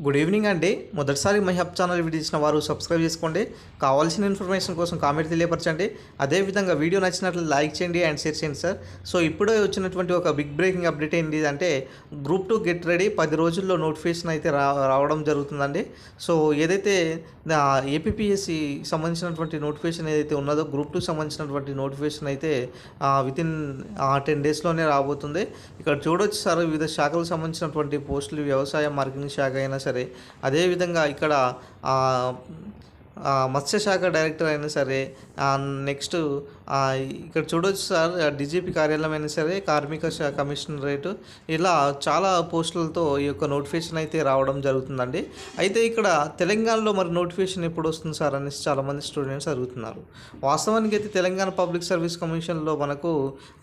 Good evening అండి. మొదటిసారి my hub channel విడిచిన వారు సబ్స్క్రైబ్ చేసుకోండి. కావాల్సిన ఇన్ఫర్మేషన్ కోసం కామెంట్ తెలియపరచండి. అదేవిధంగా వీడియో నచ్చినట్లు లైక్ చేయండి అండ్ షేర్ చేయండి సార్. సో ఇప్పుడే వచ్చినటువంటి ఒక బిగ్ బ్రేకింగ్ అప్డేట్ ఏంటి అంటే గ్రూప్ టూ గెట్ రెడీ పది రోజుల్లో నోటిఫికేషన్ అయితే రా రావడం జరుగుతుందండి. సో ఏదైతే ఏపీఎస్సి సంబంధించినటువంటి నోటిఫికేషన్ ఏదైతే ఉన్నదో గ్రూప్ టూ సంబంధించినటువంటి నోటిఫికేషన్ అయితే విత్ ఇన్ టెన్ డేస్లోనే రాబోతుంది. ఇక్కడ చూడొచ్చు సార్ వివిధ శాఖలకు సంబంధించినటువంటి పోస్టులు వ్యవసాయ మార్కెటింగ్ శాఖ అయినా సరే అదేవిధంగా ఇక్కడ మత్స్యశాఖ డైరెక్టర్ అయినా సరే నెక్స్ట్ ఇక్కడ చూడవచ్చు సార్ డీజీపీ కార్యాలయం అయినా సరే కార్మిక కమిషనరేట్ ఇలా చాలా పోస్టులతో ఈ యొక్క నోటిఫికేషన్ అయితే రావడం జరుగుతుందండి. అయితే ఇక్కడ తెలంగాణలో మరి నోటిఫికేషన్ ఎప్పుడు వస్తుంది సార్ అనేసి చాలామంది స్టూడెంట్స్ అడుగుతున్నారు. వాస్తవానికి అయితే తెలంగాణ పబ్లిక్ సర్వీస్ కమిషన్లో మనకు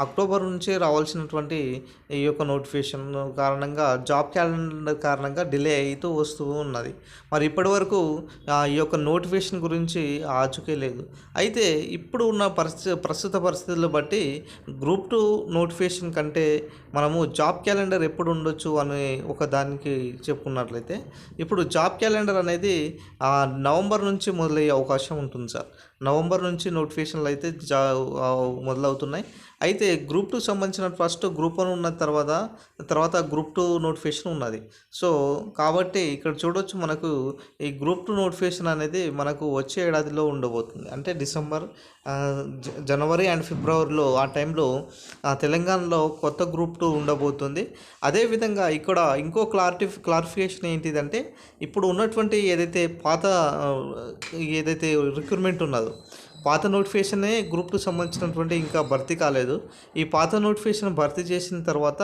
అక్టోబర్ నుంచే రావాల్సినటువంటి ఈ యొక్క నోటిఫికేషన్ కారణంగా జాబ్ క్యాలెండర్ కారణంగా డిలే అవుతూ వస్తూ ఉన్నది. మరి ఇప్పటి వరకు ఈ యొక్క నోటిఫికేషన్ గురించి ఆచుకే లేదు. అయితే ఇప్పుడు ఉన్న పరిస్థితి ప్రస్తుత పరిస్థితులు బట్టి గ్రూప్ టూ నోటిఫికేషన్ కంటే మనము జాబ్ క్యాలెండర్ ఎప్పుడు ఉండొచ్చు అని ఒక దానికి చెప్పుకున్నట్లయితే ఇప్పుడు జాబ్ క్యాలెండర్ అనేది ఆ, నవంబర్ నుంచి మొదలయ్యే అవకాశం ఉంటుంది సార్. నవంబర్ నుంచి నోటిఫికేషన్లు అయితే జా మొదలవుతున్నాయి. అయితే గ్రూప్ టూ సంబంధించిన ఫస్ట్ గ్రూప్ వన్ ఉన్న తర్వాత తర్వాత గ్రూప్ టూ నోటిఫికేషన్ ఉన్నది. సో కాబట్టి ఇక్కడ చూడొచ్చు మనకు ఈ గ్రూప్ టూ నోటిఫికేషన్ అనేది మనకు వచ్చే ఏడాదిలో ఉండబోతుంది. అంటే డిసెంబర్ జ- జనవరి అండ్ ఫిబ్రవరిలో ఆ టైంలో ఆ, తెలంగాణలో కొత్త గ్రూప్ టూ ఉండబోతుంది. అదేవిధంగా ఇక్కడ ఇంకో క్లారిటీ క్లారిఫికేషన్ ఏంటిదంటే ఇప్పుడు ఉన్నటువంటి ఏదైతే పాత ఏదైతే రిక్రూట్మెంట్ ఉన్నదో పాత నోటిఫికేషనే గ్రూప్ సంబంధించినటువంటి ఇంకా భర్తీ కాలేదు. ఈ పాత నోటిఫికేషన్ భర్తీ చేసిన తర్వాత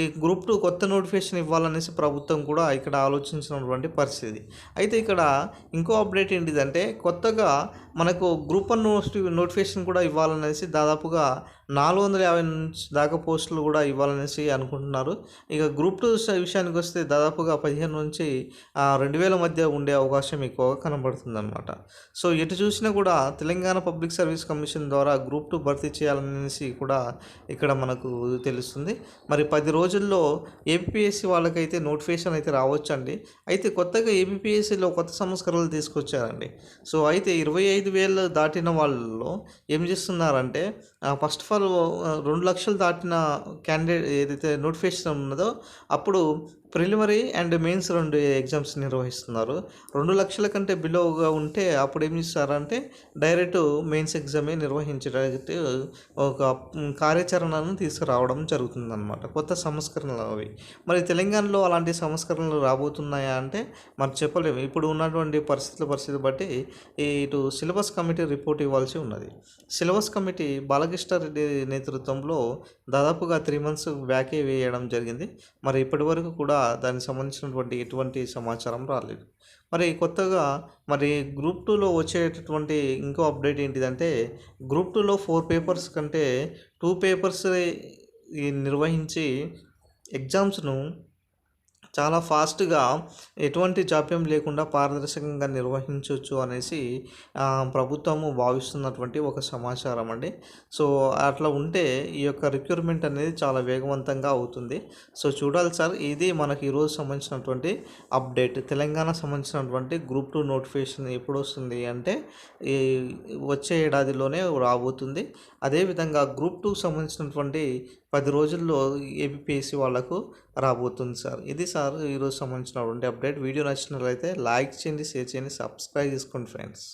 ఈ గ్రూప్ టూ కొత్త నోటిఫికేషన్ ఇవ్వాలనేసి ప్రభుత్వం కూడా ఇక్కడ ఆలోచించినటువంటి పరిస్థితి. అయితే ఇక్కడ ఇంకో అప్డేట్ ఏంటిదంటే కొత్తగా మనకు గ్రూప్ వన్ నోటిఫికేషన్ కూడా ఇవ్వాలనేసి దాదాపుగా నాలుగు వందల యాభై నుంచి దాకా పోస్టులు కూడా ఇవ్వాలనేసి అనుకుంటున్నారు. ఇక గ్రూప్ టూ విషయానికి వస్తే దాదాపుగా పదిహేను నుంచి రెండు వేల మధ్య ఉండే అవకాశం ఎక్కువగా కనబడుతుంది అనమాట సో ఎటు చూసినా కూడా తెలంగాణ పబ్లిక్ సర్వీస్ కమిషన్ ద్వారా గ్రూప్ టూ భర్తీ చేయాలనేసి కూడా ఇక్కడ మనకు తెలుస్తుంది. మరి పది రోజుల్లో ఏపీఎస్సి వాళ్ళకైతే నోటిఫికేషన్ అయితే రావచ్చండి. అయితే కొత్తగా ఏపీఎస్సిలో కొత్త సంస్కరణలు తీసుకొచ్చారండి. సో అయితే ఇరవై ఐదు వేలు దాటిన వాళ్ళలో ఏం చేస్తున్నారంటే ఫస్ట్ ఆఫ్ ఆల్ రెండు లక్షలు దాటిన క్యాండిడేట్ ఏదైతే నోటిఫికేషన్ ఉన్నదో అప్పుడు ప్రిలిమరీ అండ్ మెయిన్స్ రెండు ఎగ్జామ్స్ నిర్వహిస్తున్నారు. రెండు లక్షల కంటే బిలోగా ఉంటే అప్పుడు ఏం చేస్తారంటే డైరెక్ట్ మెయిన్స్ ఎగ్జామే నిర్వహించడానికి ఒక కార్యాచరణను తీసుకురావడం జరుగుతుందన్నమాట. కొత్త సంస్కరణలు అవి. మరి తెలంగాణలో అలాంటి సంస్కరణలు రాబోతున్నాయా అంటే మరి చెప్పలేము. ఇప్పుడు ఉన్నటువంటి పరిస్థితుల పరిస్థితి బట్టి ఇటు సిలబస్ కమిటీ రిపోర్ట్ ఇవ్వాల్సి ఉన్నది. సిలబస్ కమిటీ బాలకృష్ణ రెడ్డి నేతృత్వంలో దాదాపుగా త్రీ మంత్స్ బ్యాకే వేయడం జరిగింది. మరి ఇప్పటి వరకు కూడా దానికి సంబంధించినటువంటి ఎటువంటి సమాచారం రాలేదు. మరి కొత్తగా మరి గ్రూప్ టూలో వచ్చేటటువంటి ఇంకో అప్డేట్ ఏంటిదంటే గ్రూప్ టూలో ఫోర్ పేపర్స్ కంటే టూ పేపర్స్ నిర్వహించి ఎగ్జామ్స్ను చాలా ఫాస్ట్గా ఎటువంటి జాప్యం లేకుండా పారదర్శకంగా నిర్వహించవచ్చు అనేసి ప్రభుత్వము భావిస్తున్నటువంటి ఒక సమాచారం అండి. సో అట్లా ఉంటే ఈ యొక్క రిక్రూట్మెంట్ అనేది చాలా వేగవంతంగా అవుతుంది. సో చూడాలి సార్ ఇది మనకి ఈరోజు సంబంధించినటువంటి అప్డేట్. తెలంగాణ సంబంధించినటువంటి గ్రూప్ టూ నోటిఫికేషన్ ఎప్పుడు వస్తుంది అంటే ఈ వచ్చే ఏడాదిలోనే రాబోతుంది. అదేవిధంగా గ్రూప్ టూకి సంబంధించినటువంటి పది రోజుల్లో ఏపీఎస్సి వాళ్ళకు రాబోతుంది సార్. ఇది సార్ ఈరోజు సంబంధించినటువంటి అప్డేట్ వీడియో నచ్చినట్లయితే లైక్ చేయండి షేర్ చేయండి సబ్స్క్రైబ్ చేసుకోండి ఫ్రెండ్స్